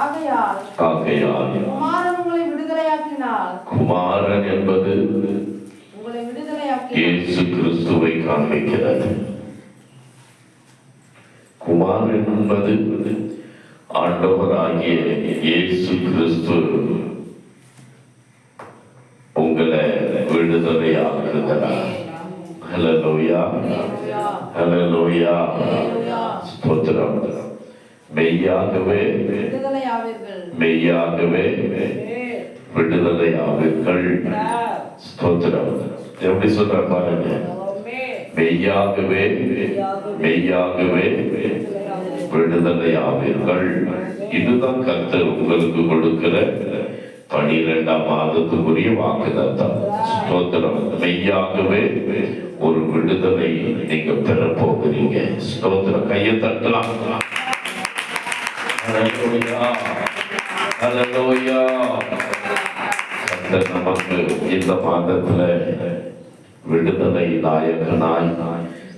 ஆகையால் ஆகையால் குமாரன் உங்களை குமாரன் என்பது உங்களை விடுதலையாக்கி இயேசு கிறிஸ்துவை காண்பிக்கிறது. குமாரன் என்பது ஆண்டவராகிய இயேசு கிறிஸ்து உங்களை விடுதலையாக்குகிறார். ஹலலோயா ஹலலோயா ஸ்தோத்திரம். மெய்யாகவே மெய்யாகவே விடுதலையாவீர்கள். ஸ்தோத்திரம். எப்படி சொல்ற பாருங்க. மெய்யாகவே மெய்யாகவே. விடுதலையாவீர்கள். இதுதான் கர்த்தர் உங்களுக்கு கொடுக்கிற பனிரெண்டாம் மாதத்துக்குரிய வாக்குதத்தம் ஸ்தோத்திரம். மெய்யாகவே ஒரு விடுதலை நீங்க பெற போகிறீங்க ஸ்தோத்திரம். கையை தட்டலாம். நமக்கு இந்த மாதத்துல விடுதலை நாயகனாய்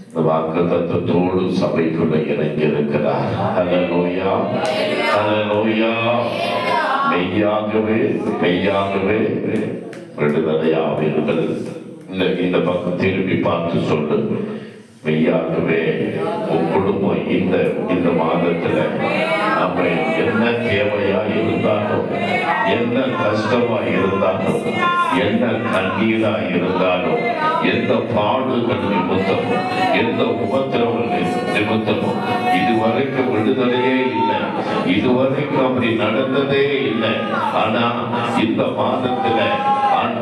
இந்த வாக்கு தத்துவத்தோடு சபைக்குள்ள இணைந்திருக்கிறார் அலலோயா அலலோயா மெய்யாகவே மெய்யாகவே விடுதலையாவீர்கள் இந்த இந்த பக்கம் திரும்பி பார்த்து சொல்லு மெய்யாகவே உன் குடும்பம் இந்த இந்த மாதத்துல நம்மை என்ன தேவையா இருந்தாலும் என்ன கஷ்டமா இருந்தாலும் என்ன கண்ணீரா இருந்தாலும் எந்த பாடுகள் நிமித்தமும் எந்த உபத்திரவம் நிமித்தமும் இதுவரைக்கும் விடுதலையே இல்லை. இதுவரைக்கும் அப்படி நடந்ததே இல்லை. ஆனா இந்த மாதத்துல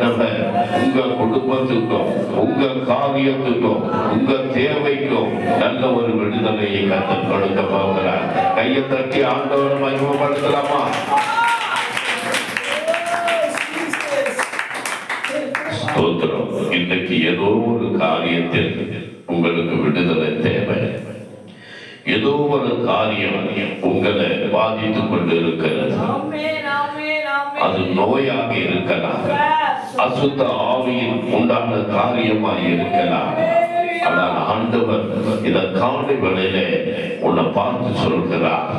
ஆண்டவர் உங்க குடும்பத்துக்கும் உங்க காரியத்துக்கும் உங்க தேவைக்கும் நல்ல ஒரு விடுதலையை கத்த கொடுக்க போகிறார். கையை தட்டி ஆண்டவர் மகிமப்படுத்தலாமா? ஸ்தோத்திரம். இன்னைக்கு ஏதோ ஒரு காரியத்தில் உங்களுக்கு விடுதலை தேவை. ஏதோ ஒரு காரியம் உங்களை பாதித்துக் கொண்டு இருக்கிறது அது நோயாக இருக்கலாம். அசுத்த ஆவியில் உண்டான காரியமாக இருக்கலாம். ஆனால் ஆண்டவர் இந்த காலை வேளையில உன்னை பார்த்து சொல்கிறார்.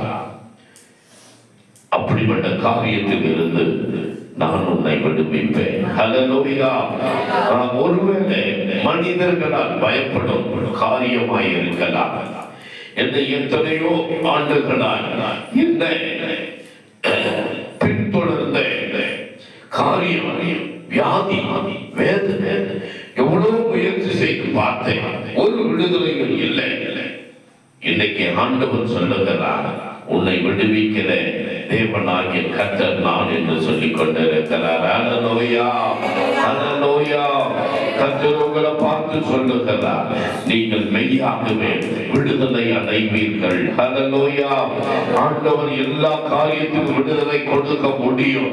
அப்படிப்பட்ட காரியத்தில் இருந்து நான் உன்னை விடுவிப்பேன். நான் ஒருவேளை மனிதர்களால் பயப்படும் காரியமாய் இருக்கலாம். எத்தனையோ ஆண்டுகளால் என்ன எவ்வளவு முயற்சி செய்து பார்த்தேன். ஒரு விடுதலைகள் இல்லை. இன்னைக்கு ஆண்டவர் சொல்லுகிறார் உன்னை விடுவிக்கிற தேவனாகிய கத்தர் நான் என்று சொல்லிக் கொண்டிருக்கிறார். அலலோயா அலலோயா கத்தர் உங்களை பார்த்து சொல்லுகிறார் நீங்கள் மெய்யாகவே விடுதலை அடைவீர்கள். அலலோயா ஆண்டவர் எல்லா காரியத்திலும் விடுதலை கொடுக்க முடியும்.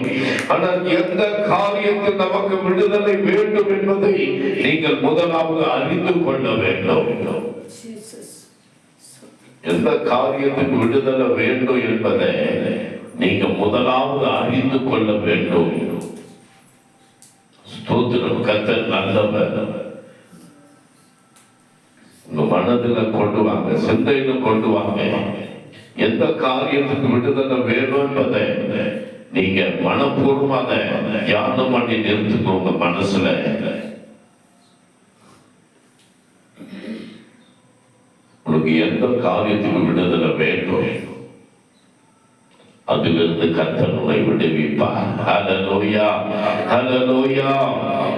ஆனால் எந்த காரியத்தில் நமக்கு விடுதலை வேண்டும் என்பதை நீங்கள் முதலாவது அறிந்து கொள்ள வேண்டும். எந்த காரியத்தின் விடுதலை வேண்டும் என்பதை நீங்க முதலாவது அறிந்து கொள்ள வேண்டும். ஸ்தோத்திரம் கத்தர் நல்லவர். உங்க மனதுல கொண்டு வாங்க சிந்தையில கொண்டு வாங்க. எந்த காரியத்துக்கு விடுதலை வேணும் என்பதை நீங்க மனப்பூர்வமாக தியானம் பண்ணி நிறுத்துக்கோங்க மனசுல மனசுல. உனக்கு எந்த விடுதலை வேண்டும். அதிலிருந்து கர்த்தர் விடுவிப்பார். ஹலலோயா ஹலலோயா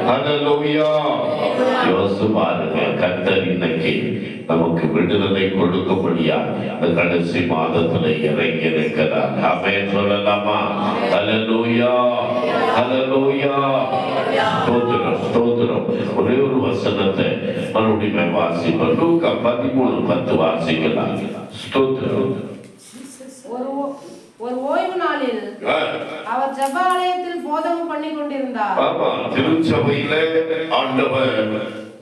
ஹலலோயா யோசு பாருங்க கத்தர் இன்னைக்கு நமக்கு விடுதலை கொடுக்கும்படியா இந்த கடைசி மாதத்துல இறங்கி இருக்கிறார். ஆமென் சொல்லலாமா? ஹலலோயா ஹலலோயா ஸ்தோத்திரம் ஸ்தோத்திரம். ஒரே மறுபடியும் வாசிப்போம் லூக்கா பதிமூணு பத்து வாசிக்கலாம் ஸ்தோத்திரம் ஒரு ஓய்வு நாளில். அவர் ஜெப ஆலயத்தில் போதகம் பண்ணி கொண்டிருந்தார் ஆமா திருச்சபையில ஆண்டவர்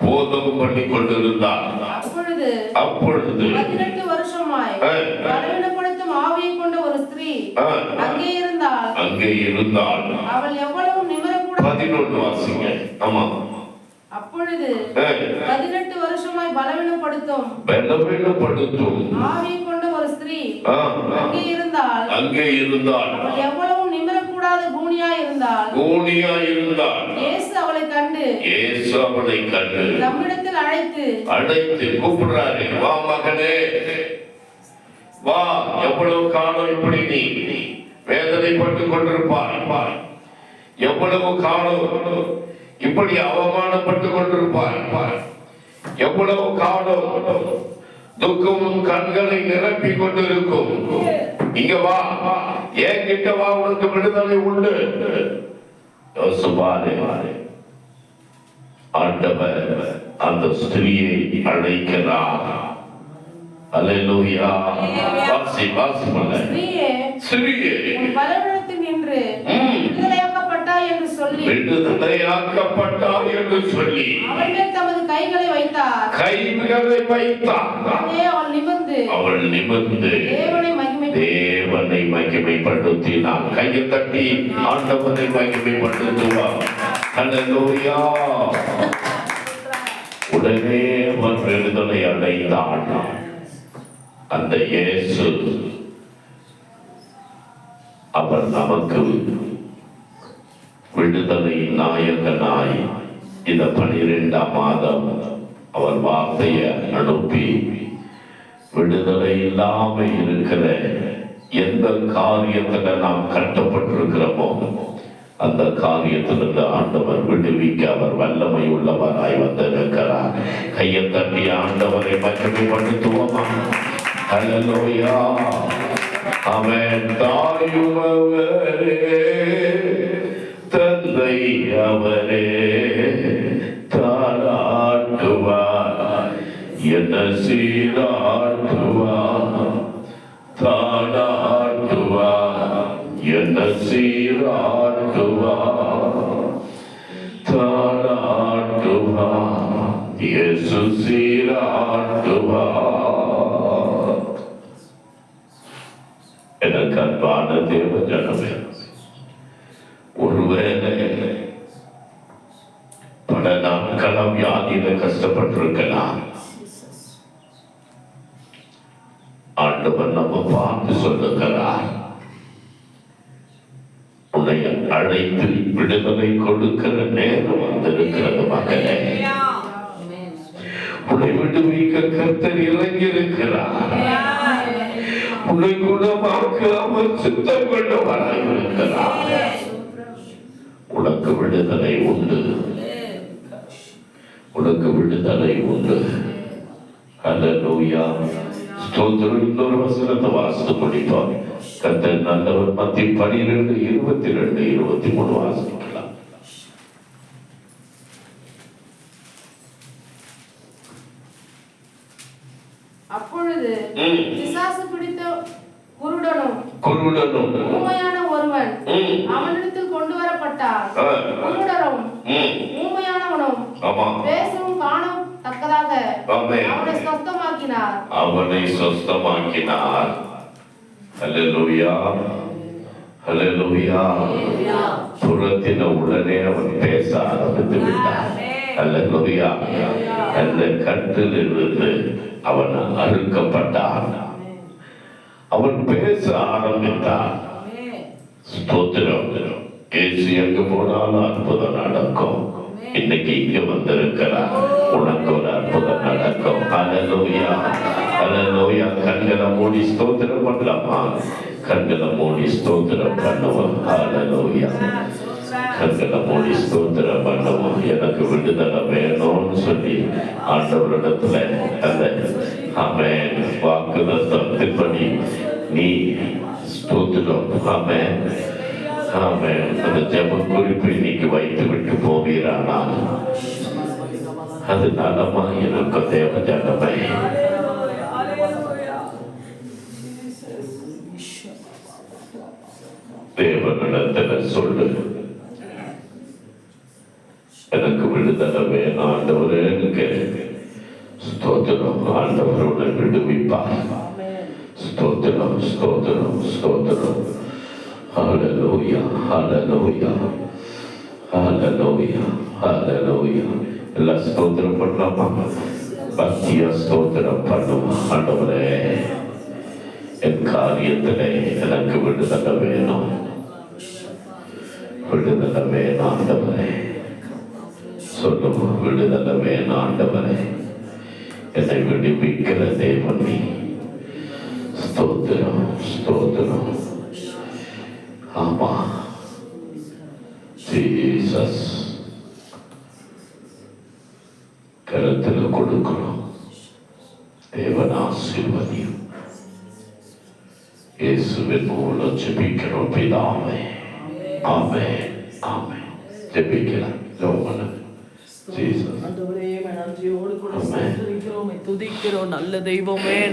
போதம் பண்ணி கொண்டிருந்தார் அப்பொழுது அப்பொழுது பதினெட்டு வருஷமாய். பலவீனப்படுத்தும் ஆவியை கொண்ட ஒரு ஸ்திரீ அங்கே இருந்தால் அங்கே இருந்தால் அவள் எவ்வளவு நிமிரக்கூட பதினொன்று வாசிங்க. ஆமா. அப்பொழுது பதினெட்டு வருஷமாய் பலவீனப்படுத்தும். பலவீனப்படுத்தும். ஆவியை கொண்ட ஒரு ஸ்திரீ அங்கே இருந்தால் அங்கே எவ்வளவு நிமிரக்கூடாத பூனியா இருந்தால் இயேசு அவளை கண்டு இயேசு அவளை கண்டு நம்மிடத்தில் அழைத்து அழைத்து கூப்பிடுறாரு. வா மகனே. வா எவ்வளவு காலம் இப்படி நீ வேதனைப்பட்டு கொண்டிருப்பாய்? எவ்வளவு காலம்? இப்படி அவமானப்பட்டு கொண்டிருப்பாய். எவ்வளவு காலம் துக்கமும் கண்களை நிரப்பி கொண்டிருக்கும். இங்க வா. என்கிட்ட வா உனக்கு விடுதலை உண்டு. ஆண்டவர் அந்த ஸ்திரியை அழைக்கிறார். அல்லேலூயா. வாசி வாசி ஸ்திரீயே என்று சொல்லி விடுதலையாக்கப்பட்டார் என்று சொல்லி மேல் தமது கைகளை வைத்தார். கைகளை வைத்தார். அவள் நிமிர்ந்து அவள் நிமிர்ந்து தேவனை மகிமை தேவனை மகிமைப்படுத்தி நான் கையை தட்டி ஆண்டவனை மகிமைப்படுத்துவார். உடனே அவன் விடுதலை அடைந்தான். அந்த இயேசு அவர் நமக்கு விடுதலை நாயகனாய் இந்த பனிரெண்டாம் மாதம் அவர் வார்த்தையை அனுப்பி விடுதலை இல்லாம இருக்கிற எந்த காரியத்துல நாம் கட்டப்பட்டிருக்கிறோமோ அந்த காரியத்திலிருந்து ஆண்டவர் விடுவிக்க அவர் வல்லமை உள்ளவராய் வந்திருக்கிறார். கையை தட்டி ஆண்டவரை மகிமைப்படுத்துவோமா? ஹalleluya அவன் தாயுமவரே தந்தை அவரே தாராட்டுவார் என்ன சீராட்டுவார் தாராட்டுவார் என்ன சீராட்டுவார் தாராட்டுவார் இயேசு சீராட்டுவார் எனக்கு அன்பான தேவ ஜனமே ஒருவேளை பல நாட்களம் வியாதியில கஷ்டப்பட்டிருக்கலாம். ஆண்டவர் நம்ம பார்த்து சொல்லுகிறார். உன்னை அழைத்து விடுதலை கொடுக்கிற நேரம் வந்திருக்கிறது மகனே உன்னை விடுவிக்க கர்த்தர் இறங்கி இருக்கிறார் உன்னை குணமாக்க அவர் சித்தம் வர இருக்கிறார். உனக்கு விடுதலை உண்டு. உனக்கு விடுதலை உண்டு. அல்லேலூயா ஸ்தோத்திரம். இன்னொரு வசனத்தை வாசித்து முடிப்போம். கர்த்தர் நல்லவர் மத்தி பனிரெண்டு இருபத்தி ரெண்டு இருபத்தி மூணு வாசிக்கலாம். அப்பொழுது. பிசாசு பிடித்த குருடனும் குருடனும். ஊமையான ஒருவன். அவனிடத்தில் கொண்டு வரப்பட்டார். குருடரும் ம். ஊமையானவனும் ஆமா. பேசவும் காணவும் தக்கதாக ஆமென். அவனை சொந்தமாக்கினார் அவனை சொஸ்தமாக்கினார் அல்லேலூயா அல்லேலூயா புறத்தின உடனே அவன் பேச ஆரம்பித்து விட்டான். அல்லேலூயா அந்த கட்டில் இருந்து அவன் அறுக்கப்பட்டான். அவன் பேச ஆரம்பித்தான். ஸ்தோத்திரம். ஏசு எங்க போனாலும் அற்புதம் நடக்கும். இன்னைக்கு இங்க வந்திருக்கிறார். உனக்கு ஒரு அற்புதம் நடக்கும். அலலோயா அலலோயா கண்களை மூடி ஸ்தோத்திரம் பண்ணலாமா? கண்களை மூடி ஸ்தோத்திரம் பண்ணுவோம். அலலோயா கண்களை மூடி ஸ்தோத்திரம் பண்ணுவோம். எனக்கு விடுதலை வேணும்னு சொல்லி ஆண்டவரிடத்துல அந்த ஆமென் வாக்குதத்தின்படி நீ ஸ்தோத்திரம். ஆமென். அந்த ஜெப குறிப்பு இன்னைக்கு வைத்து விட்டு போவீரானால். அது நலமா இருக்கும் தேவ ஜனமே தேவனிடத்துல சொல்லு. எனக்கு விடுதலை வேணும் ஆண்டவரேன்னு கேளு ஸ்தோத்திரம். ஆண்டவர் உன்னை விடுவிப்பார் ஸ்தோத்திரம் ஸ்தோத்திரம் ஸ்தோத்திரம். ஹalleluya ஹalleluya ஹalleluya ஹalleluya எல்லாம் ஸ்தோத்திரம் பண்ணலாமா? பக்தியா ஸ்தோத்திரம் பண்ணும் ஆண்டவரே? என் காரியத்தில் எனக்கு விடுதலை வேணும். விடுதலை வேணும் ஆண்டவரே. சொல்லும் விடுதலை வேணும் ஆண்டவரே. என்னை விடுவிக்கிற தேவன் நீ. ஸ்தோத்திரம் ஸ்தோத்திரம். ஆமா. ஜீசஸ் கருத்தில் கொடுக்கிறோம். தேவன் ஆசீர்வதியும். இயேசுவின் மூலம் ஜெபிக்கிறோம் பிதாவே. ஆமே ஆமே. ஜெபிக்கலாம். பண்ணுங்க ஜீசஸ் நல்ல தெய்வமே